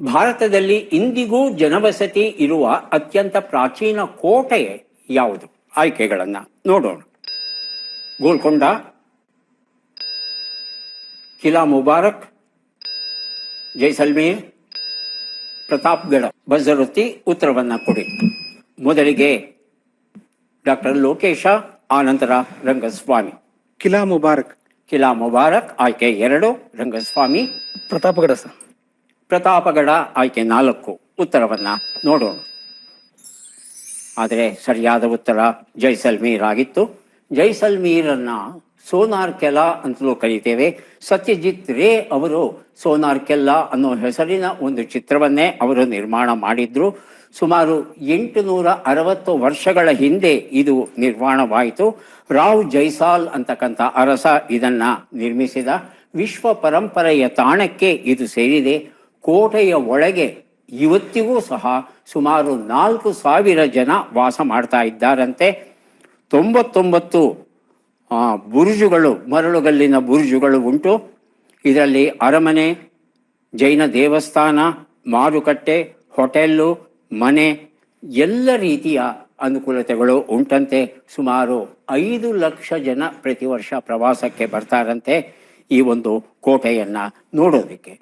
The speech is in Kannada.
ಭಾರತದಲ್ಲಿ ಇಂದಿಗೂ ಜನವಸತಿ ಇರುವ ಅತ್ಯಂತ ಪ್ರಾಚೀನ ಕೋಟೆ ಯಾವುದು? ಆಯ್ಕೆಗಳನ್ನು ನೋಡೋಣ. ಗೋಲ್ಕೊಂಡ ಕಿಲಾ ಮುಬಾರಕ್ ಜೈಸಲ್ಮೇರ್ ಪ್ರತಾಪ್ಗಢ ಬಜರುತ್ತಿ ಉತ್ತರವನ್ನ ಕೊಡಿ. ಮೊದಲಿಗೆ ಡಾಕ್ಟರ್ ಲೋಕೇಶ ಆನಂತರ ರಂಗಸ್ವಾಮಿ. ಕಿಲಾ ಮುಬಾರಕ್. ಕಿಲಾ ಮುಬಾರಕ್ ಆಯ್ಕೆ ಎರಡು ರಂಗಸ್ವಾಮಿ. ಪ್ರತಾಪ್ಗಢ ಸರ್. ಪ್ರತಾಪಗಢ ಆಯ್ಕೆ ನಾಲ್ಕು ಉತ್ತರವನ್ನ ನೋಡೋಣ. ಆದರೆ ಸರಿಯಾದ ಉತ್ತರ ಜೈಸಲ್ಮೀರ್ ಆಗಿತ್ತು ಜೈಸಲ್ಮೀರನ್ನ ಸೋನಾರ್ ಕೆಲಾ ಅಂತಲೂ ಕರೀತೇವೆ. ಸತ್ಯಜಿತ್ ರೇ ಅವರು ಸೋನಾರ್ ಕೆಲ್ಲಾ ಅನ್ನೋ ಹೆಸರಿನ ಒಂದು ಚಿತ್ರವನ್ನೇ ಅವರು ನಿರ್ಮಾಣ ಮಾಡಿದ್ರು. ಸುಮಾರು ಎಂಟುನೂರ ಅರವತ್ತು ವರ್ಷಗಳ ಹಿಂದೆ ಇದು ನಿರ್ಮಾಣವಾಯಿತು. ರಾವ್ ಜೈಸಾಲ್ ಅಂತಕ್ಕಂಥ ಅರಸ ಇದನ್ನ ನಿರ್ಮಿಸಿದ. ವಿಶ್ವ ಪರಂಪರೆಯ ತಾಣಕ್ಕೆ ಇದು ಸೇರಿದೆ. ಕೋಟೆಯ ಒಳಗೆ ಇವತ್ತಿಗೂ ಸಹ ಸುಮಾರು ನಾಲ್ಕು ಸಾವಿರ ಜನ ವಾಸ ಮಾಡ್ತಾ ಇದ್ದಾರಂತೆ. ತೊಂಬತ್ತೊಂಬತ್ತು ಬುರುಜುಗಳು, ಮರಳುಗಲ್ಲಿನ ಬುರುಜುಗಳು ಉಂಟು. ಇದರಲ್ಲಿ ಅರಮನೆ, ಜೈನ ದೇವಸ್ಥಾನ, ಮಾರುಕಟ್ಟೆ, ಹೋಟೆಲ್ಲು, ಮನೆ, ಎಲ್ಲ ರೀತಿಯ ಅನುಕೂಲತೆಗಳು ಉಂಟಂತೆ. ಸುಮಾರು ಐದು ಲಕ್ಷ ಜನ ಪ್ರತಿ ವರ್ಷ ಪ್ರವಾಸಕ್ಕೆ ಬರ್ತಾರಂತೆ ಈ ಒಂದು ಕೋಟೆಯನ್ನು ನೋಡೋದಕ್ಕೆ.